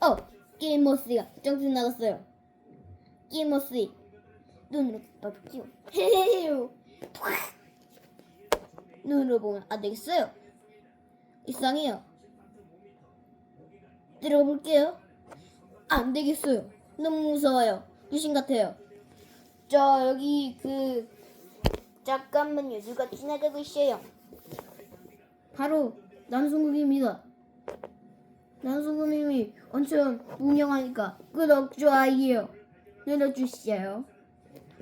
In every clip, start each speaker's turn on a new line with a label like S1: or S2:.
S1: 어, 게임머스가 점프 나갔어요. 게임머스 눈으로 봐볼게요. 헤헤헤. 눈으로 보면 안 되겠어요. 이상해요. 들어가 볼게요. 안 되겠어요. 너무 무서워요. 귀신 같아요. 저 여기 그 잠깐만요. 누가 지나가고 있어요. 바로 남성국입니다. 남성국님이 엄청 무명하니까 구독 좋아요 눌러주시죠.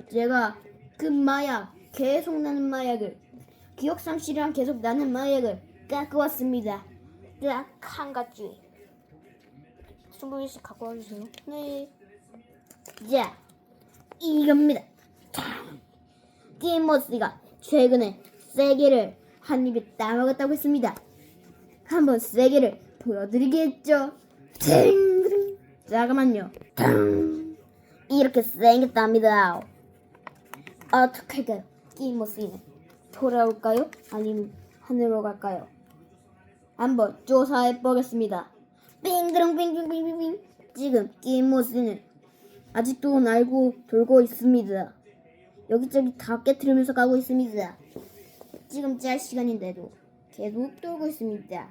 S1: 제가 그 마약 계속 나는 마약을 기억 상실이랑 계속 나는 마약을 깎고 왔습니다. 딱한 가지. 스무 개씩 갖고 와주세요. 네. 자, 이겁니다. 게임머스가 최근에 세계를 한 입에 따먹었다고 했습니다. 한번 세계를 보여드리겠죠. ting. 잠깐만요. 이렇게 생겼답니다. 어떻게 할까요? 게임머스는 돌아올까요? 아니면 하늘로 갈까요? 한번 조사해 보겠습니다. 빙그렁 빙빙빙빙빙 지금 게임머스는 아직도 날고 돌고 있습니다. 여기저기 다 깨트리면서 가고 있습니다. 지금 짤 시간인데도 계속 돌고 있습니다.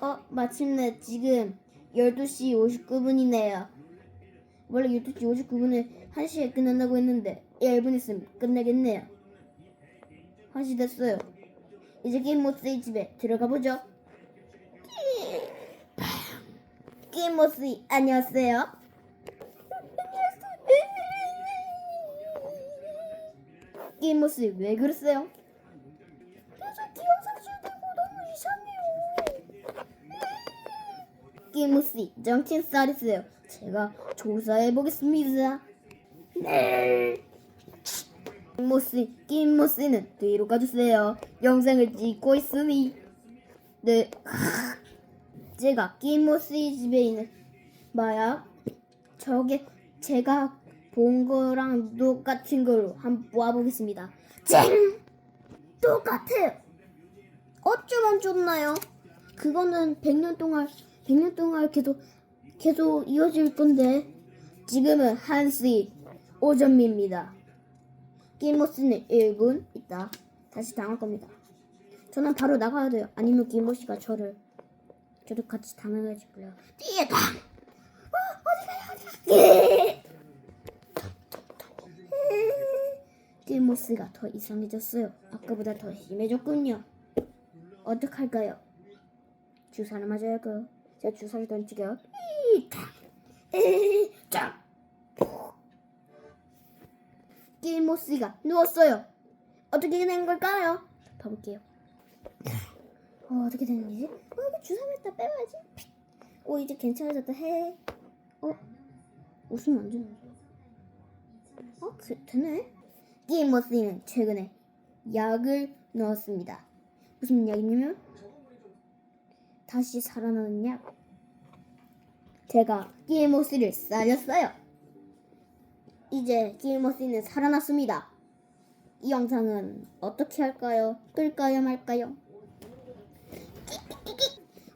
S1: 어, 마침내 지금 12시 59분이네요. 원래 12시 59분에 1시에 끝난다고 했는데 1분 있으면 끝나겠네요. 1시 됐어요. 이제 게임 모스의 집에 들어가 보죠. 게임 모스 안녕하세요. 게임 모스 왜 그러세요? 계속 기억상실되고 너무 게임모스 정신 차리세요. 제가 조사해 보겠습니다. 네. 게임모스 게임모스는 뒤로 가주세요. 영상을 찍고 있으니. 네. 제가 게임모스의 집에 있는 마약 저게 제가 본 거랑 똑같은 걸로 한번 모아보겠습니다. 쨍! 똑같아요. 어쩌면 좋나요? 그거는 100년 동안 100년 동안 계속 계속 이어질 건데 지금은 1시 오전입니다. 게임모스는 1분 있다 다시 당할 겁니다. 저는 바로 나가야 돼요. 아니면 게임모스가 저를 저도 같이 당해가지고 그래요. 뒤에 방! 어, 어디 가요? 게임모스가 더 이상해졌어요. 아까보다 더 심해졌군요. 어떡할까요? 주사를 맞아야 할까요? 제가 주사를 던지게요. 짱! 게임모스가 누웠어요. 어떻게 된 걸까요? 봐볼게요. 어, 어떻게 되는 일이지? 어, 이거 주사 맞다 빼봐야지. 오, 이제 괜찮아졌다. 해. 어? 웃으면 안 되는데. 어, 그, 되네. 게임머스는 최근에 약을 넣었습니다. 무슨 약이냐면 다시 약. 제가 게임머스를 살렸어요. 이제 게임머스는 살아났습니다. 이 영상은 어떻게 할까요? 끌까요 말까요?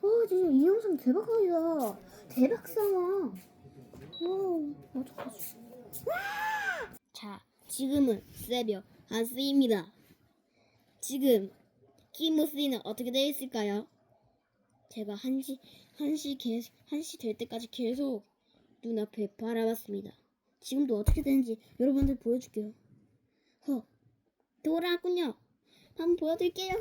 S1: 어, 진짜 이 영상 대박이다. 대박 상황. 와, 어떡하지? 자, 지금은 새벽 1시입니다. 지금 키모스는 어떻게 되어 있을까요? 제가 1시, 1시 계속, 1시 될 때까지 계속 눈앞에 바라봤습니다. 지금도 어떻게 되는지 여러분들 보여줄게요. 허, 돌아왔군요. 한번 보여드릴게요.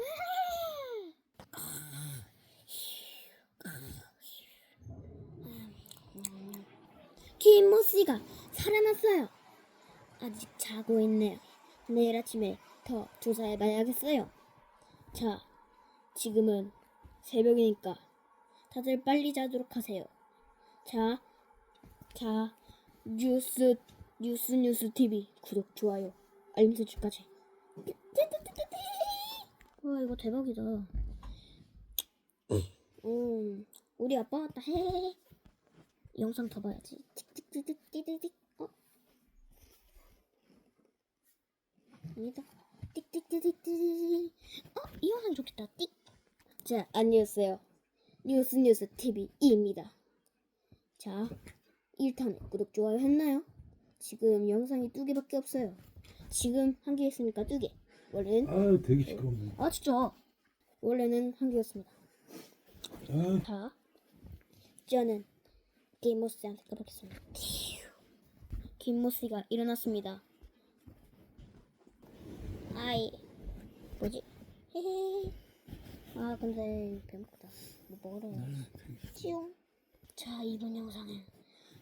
S1: 키모스가 살아났어요. 아직 자고 있네요. 내일 아침에 더 조사해 봐야겠어요. 자, 지금은 새벽이니까 다들 빨리 자도록 하세요. 자, 자, 뉴스, 뉴스, 뉴스 TV 구독, 좋아요, 알림 설정까지. 와, 이거 대박이다. 음, 우리 아빠 왔다. 헤헤헤. 이 영상 더 봐야지. 틱틱틱틱틱틱. 어? 아니다. 띡띡띡띡띡. 어, 이 영상 좋겠다. 띡. 자, 안녕하세요. 뉴스 뉴스 TV입니다. 자, 1탄 구독 좋아요 했나요? 지금 영상이 두 개밖에 없어요. 지금 한 개 했으니까 두 개. 원래는
S2: 아 되게 시끄럽네.
S1: 아 진짜 원래는 한 개였습니다.
S2: 아
S1: 자, 저는 김모스한테 가보겠습니다. 김모스가 일어났습니다. 아이, 뭐지? 헤헤. 아, 근데 배고프다. 뭐 먹으러 찌용. 자, 이번 영상은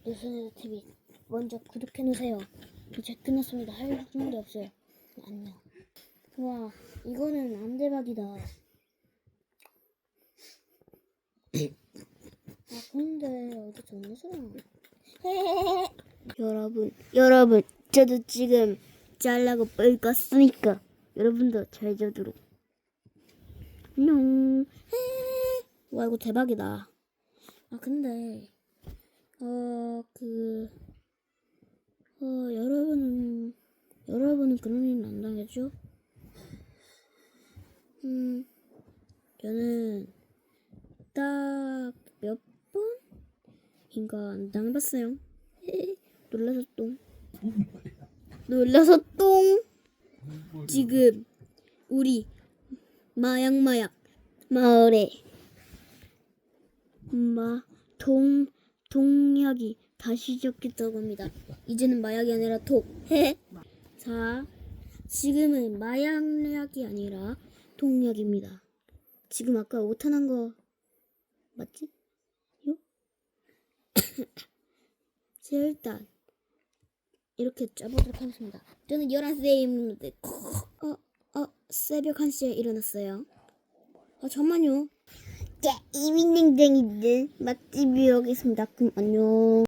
S1: 뉴스네드 TV 먼저 구독해 놓으세요. 이제 끝났습니다. 할 말이 없어요. 안녕. 와, 이거는 안 대박이다. 아 근데 어디 전화서야 여러분 여러분 저도 지금 잘라고 뻘 껐으니까 여러분도 잘 자도록 안녕 와 이거 대박이다 아 근데 어그 어, 여러분은 여러분은 그런 일은 안 당했죠? 음 저는 딱 몇 번인가 안 당해봤어요. 놀라서 똥. 놀라서 똥. 지금 우리 마약마약 마을에 마 동 동약이 다시 시작했다고 합니다. 이제는 마약이 아니라 독. 자, 지금은 마약약이 아니라 동약입니다. 지금 아까 오탄한 거 맞지? 요? 자, 일단 이렇게 짜보도록 하겠습니다. 저는 11시에 어, 어, 새벽 1시에 일어났어요. 아, 잠만요. 자, 이민냉쟁이들 맛집이 오겠습니다. 그럼 안녕.